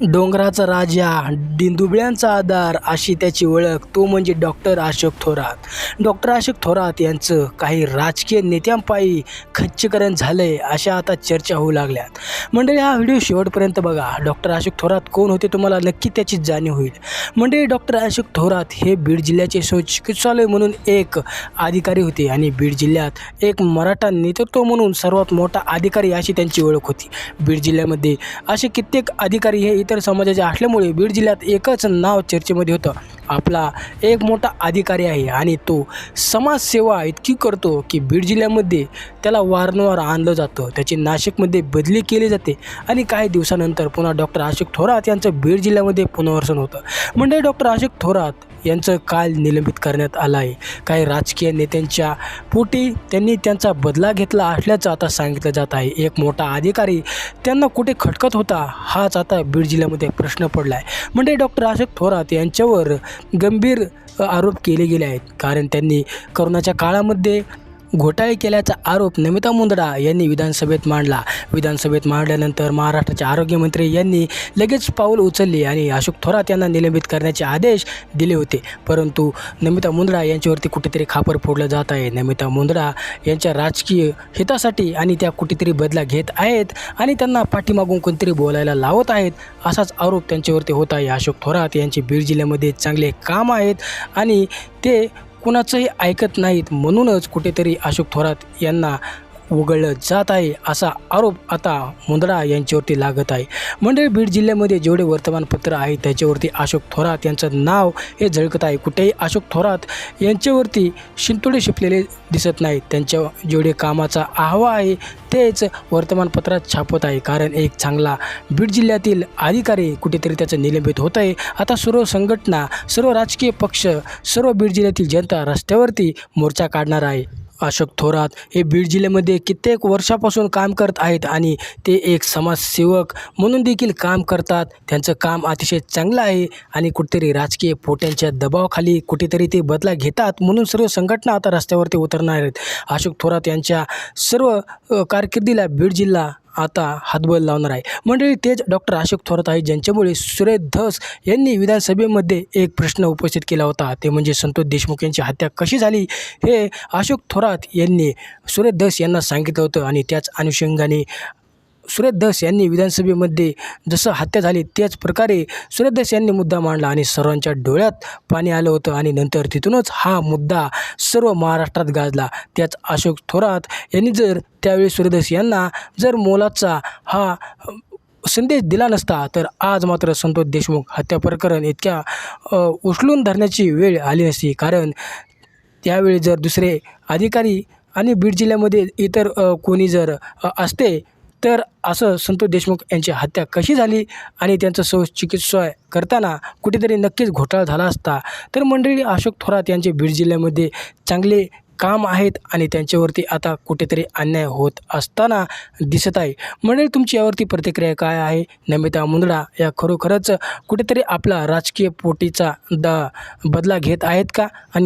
डोंगराचा राजा डिंदुबळ्यांचा आधार अशी त्याची ओळख तो म्हणजे डॉक्टर अशोक थोरात. डॉक्टर अशोक थोरात यांचं काही राजकीय नेत्यांपायी खच्चीकरण झालंय अशा आता चर्चा होऊ लागल्यात. मंडळी हा व्हिडिओ शेवटपर्यंत बघा. डॉक्टर अशोक थोरात कोण होते तुम्हाला नक्की त्याची जाणीव होईल. मंडळी डॉक्टर अशोक थोरात हे बीड जिल्ह्याचे चिकित्सालय म्हणून एक अधिकारी होते आणि बीड जिल्ह्यात एक मराठा नेतृत्व म्हणून सर्वात मोठा अधिकारी अशी त्यांची ओळख होती. बीड जिल्ह्यामध्ये असे कित्येक अधिकारी हे इतर समाजाचे असल्यामुळे बीड जिल्ह्यात एकच नाव चर्चेमध्ये होतं. आपला एक मोठा अधिकारी आहे आणि तो समाजसेवा इतकी करतो की बीड जिल्ह्यामध्ये त्याला वारंवार आणलं जातं. त्याची नाशिकमध्ये बदली केली जाते आणि काही दिवसानंतर पुन्हा डॉक्टर अशोक थोरात यांचं बीड जिल्ह्यामध्ये पुनर्वसन होतं. म्हणजे डॉक्टर अशोक थोरात यांचं काल निलंबित करण्यात आलं आहे. काही राजकीय नेत्यांच्या पोटी त्यांनी त्यांचा बदला घेतला असल्याचं आता सांगितलं जात आहे. एक मोठा अधिकारी त्यांना कुठे खटकत होता हाच आता बीड जिल्ह्यामध्ये प्रश्न पडला आहे म्हणजे डॉक्टर अशोक थोरात यांच्यावर गंभीर आरोप केले गेले आहेत. कारण त्यांनी करोनाच्या काळामध्ये घोटाळे केल्याचा आरोप नमिता मुंदडा यांनी विधानसभेत मांडला. विधानसभेत मांडल्यानंतर महाराष्ट्राचे आरोग्यमंत्री यांनी लगेच पाऊल उचलले आणि अशोक थोरात यांना निलंबित करण्याचे आदेश दिले होते. परंतु नमिता मुंदडा यांच्यावरती कुठेतरी खापर फोडलं जात आहे. नमिता मुंदडा यांच्या राजकीय हितासाठी आणि त्या कुठेतरी बदला घेत आहेत आणि त्यांना पाठीमागून कोणतरी बोलायला लावत आहेत असाच आरोप त्यांच्यावरती होत आहे. अशोक थोरात यांचे बीड जिल्ह्यामध्ये चांगले काम आहेत आणि ते कुणाचंही ऐकत नाहीत. म्हणूनच कुठेतरी अशोक थोरात यांना उघडलं जात आहे असा आरोप आता मुंदडा यांच्यावरती लागत आहे. म्हणजे बीड जिल्ह्यामध्ये जेवढे वर्तमानपत्र आहे त्याच्यावरती अशोक थोरात यांचं नाव हे झळकत आहे. कुठेही अशोक थोरात यांच्यावरती शिंतोडे शिपलेले दिसत नाहीत. त्यांच्या जेवढे कामाचा आहवा आहे तेच वर्तमानपत्रात छापत आहे. कारण एक चांगला बीड जिल्ह्यातील अधिकारी कुठेतरी त्याचं निलंबित होत आहे. आता सर्व संघटना सर्व राजकीय पक्ष सर्व बीड जिल्ह्यातील जनता रस्त्यावरती मोर्चा काढणार आहे. अशोक थोरात हे बीड जिल्ह्यामध्ये कित्येक वर्षापासून काम करत आहेत आणि ते एक समाजसेवक म्हणून देखील काम करतात. त्यांचं काम अतिशय चांगलं आहे आणि कुठेतरी राजकीय पोट्यांच्या दबावाखाली कुठेतरी ते बदला घेतात म्हणून सर्व संघटना आता रस्त्यावरती उतरणार आहेत. अशोक थोरात यांच्या सर्व कारकिर्दीला बीड जिल्हा आता हातबल लावणार आहे. मंडळी तेच डॉक्टर अशोक थोरात आहे ज्यांच्यामुळे सुरेश धस यांनी विधानसभेमध्ये एक प्रश्न उपस्थित केला होता. ते म्हणजे संतोष देशमुख यांची हत्या कशी झाली हे अशोक थोरात यांनी सुरेश धस यांना सांगितलं होतं आणि त्याच अनुषंगाने सुरेश धस यांनी विधानसभेमध्ये जसं हत्या झाली त्याच प्रकारे सुरेश धस यांनी मुद्दा मांडला आणि सर्वांच्या डोळ्यात पाणी आलं होतं आणि नंतर तिथूनच हा मुद्दा सर्व महाराष्ट्रात गाजला. त्याच अशोक थोरात यांनी जर त्यावेळी सूर्यदास यांना जर मोलाचा हा संदेश दिला नसता तर आज मात्र संतोष देशमुख हत्या प्रकरण इतक्या उचलून धरण्याची वेळ आली नसती. कारण त्यावेळी जर दुसरे अधिकारी आणि बीड जिल्ह्यामध्ये इतर कोणी जर असते तर असं संतोष देशमुख यांची हत्या कशी झाली आणि त्यांचं सौ चिकित्सा करताना कुठेतरी नक्कीच घोटाळा झाला असता तर मंडळी अशोक थोरात यांचे बीड जिल्ह्यामध्ये चांगले काम आहेत आणि त्यांच्यावरती आता कुठेतरी अन्याय होत असताना दिसत आहे. मंडळी तुमची यावरती प्रतिक्रिया काय आहे? नमिता मुंदडा या खरोखरच कुठेतरी आपला राजकीय पोटीचा द बदला घेत आहेत का? आणि